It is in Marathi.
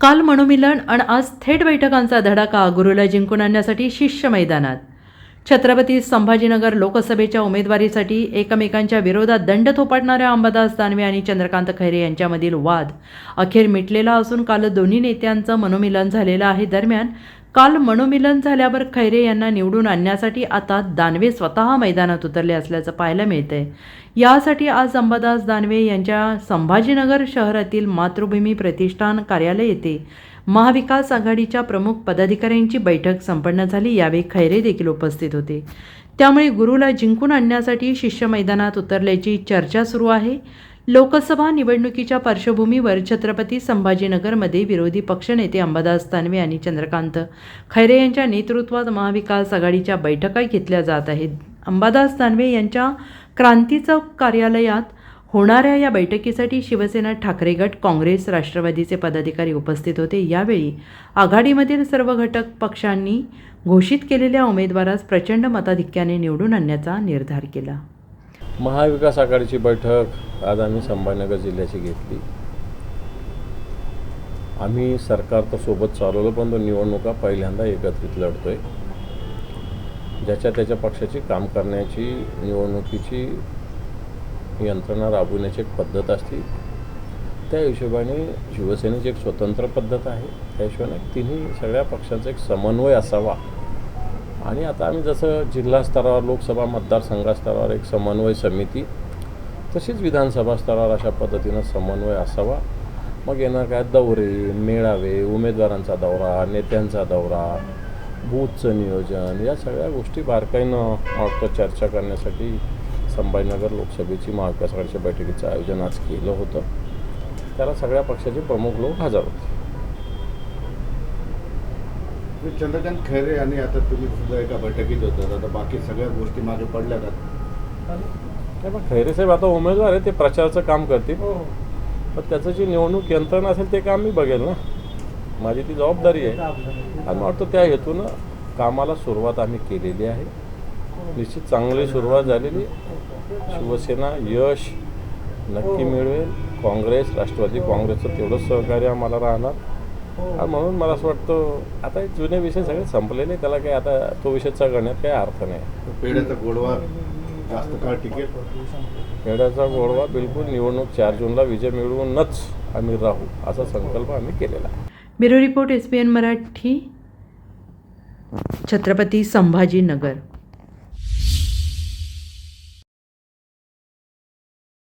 काल मनोमिलन आणि आज थेट बैठकांचा धडाका गुरुला जिंकून आणण्यासाठी शिष्य मैदानात. छत्रपती संभाजीनगर लोकसभेच्या उमेदवारीसाठी एकमेकांच्या विरोधात दंड थोपटणाऱ्या अंबादास दानवे आणि चंद्रकांत खैरे यांच्यामधील वाद अखेर मिटलेला असून काल दोन्ही नेत्यांचं मनोमिलन झालेलं आहे दरम्यान काल मनोमिलन झाल्यावर खैरे यांना निवडून आणण्यासाठी आता दानवे स्वतः मैदानात उतरले असल्याचं पाहायला मिळतंय. यासाठी आज अंबादास दानवे यांच्या संभाजीनगर शहरातील मातृभूमी प्रतिष्ठान कार्यालय येथे महाविकास आघाडीच्या प्रमुख पदाधिकाऱ्यांची बैठक संपन्न झाली यावेळी खैरे देखील उपस्थित होते. त्यामुळे गुरुला जिंकून आणण्यासाठी शिष्य मैदानात उतरल्याची चर्चा सुरू आहे. लोकसभा निवडणुकीच्या पार्श्वभूमीवर छत्रपती संभाजीनगरमध्ये विरोधी पक्षनेते अंबादास दानवे आणि चंद्रकांत खैरे यांच्या नेतृत्वात महाविकास आघाडीच्या बैठका घेतल्या जात आहेत. अंबादास दानवे यांच्या क्रांती चौक कार्यालयात होणाऱ्या या बैठकीसाठी शिवसेना ठाकरे गट काँग्रेस राष्ट्रवादीचे पदाधिकारी उपस्थित होते. यावेळी आघाडीमधील सर्व घटक पक्षांनी घोषित केलेल्या उमेदवारास प्रचंड मताधिक्याने निवडून आणण्याचा निर्धार केला. महाविकास आघाडीची बैठक आज आम्ही संभाजीनगर जिल्ह्याची घेतली. आम्ही सरकार तर सोबत चालवलं पण तो निवडणुका पहिल्यांदा एकत्रित लढतोय. ज्याच्या त्याच्या पक्षाची काम करण्याची निवडणुकीची यंत्रणा राबवण्याची एक पद्धत असते. त्या हिशोबाने शिवसेनेची एक स्वतंत्र पद्धत आहे. त्या हिशोबाने तिन्ही सगळ्या पक्षांचा एक समन्वय असावा. आणि आता आम्ही जसं जिल्हा स्तरावर लोकसभा मतदारसंघास्तरावर एक समन्वय समिती तशीच विधानसभा स्तरावर अशा पद्धतीनं समन्वय असावा. मग येणार काय? दौरे मेळावे उमेदवारांचा दौरा नेत्यांचा दौरा बूथचं नियोजन या सगळ्या गोष्टी बारकाईनं वाटतं चर्चा करण्यासाठी संभाजीनगर लोकसभेची महाविकास आघाडीच्या बैठकीचं आयोजन आज केलं होतं. त्याला सगळ्या पक्षाचे प्रमुख लोक हजर होते. चंद्रकांत खैरे आणि आता तुम्ही सुद्धा एका बैठकीत होतात आता बाकी सगळ्या गोष्टी मागे पडल्या का? नाही पण खैरे साहेब आता उमेदवार आहे ते प्रचाराचं काम करतील. पण त्याचं जी निवडणूक यंत्रणा असेल ते काम मी बघेल ना. माझी ती जबाबदारी आहे. आणि वाटतं त्या हेतूनं कामाला सुरुवात आम्ही केलेली आहे. निश्चित चांगली सुरुवात झालेली. शिवसेना यश नक्की मिळवेल. काँग्रेस राष्ट्रवादी काँग्रेसचं तेवढंच सहकार्य आम्हाला राहणार. म्हणून मला असं वाटतं आता हे जुने विषय सगळे संपलेले त्याला काही आता तो विषय चढण्यात काही अर्थ नाही. पेढ्याचा गोडवा जास्त काळ टिकेल? खेड्याचा गोडवा बिलकुल निवडणूक चार जूनला विजय मिळवूनच आम्ही राहू असा संकल्प आम्ही केलेला आहे. Bureau report S P N Marathi Chhatrapati Sambhajinagar.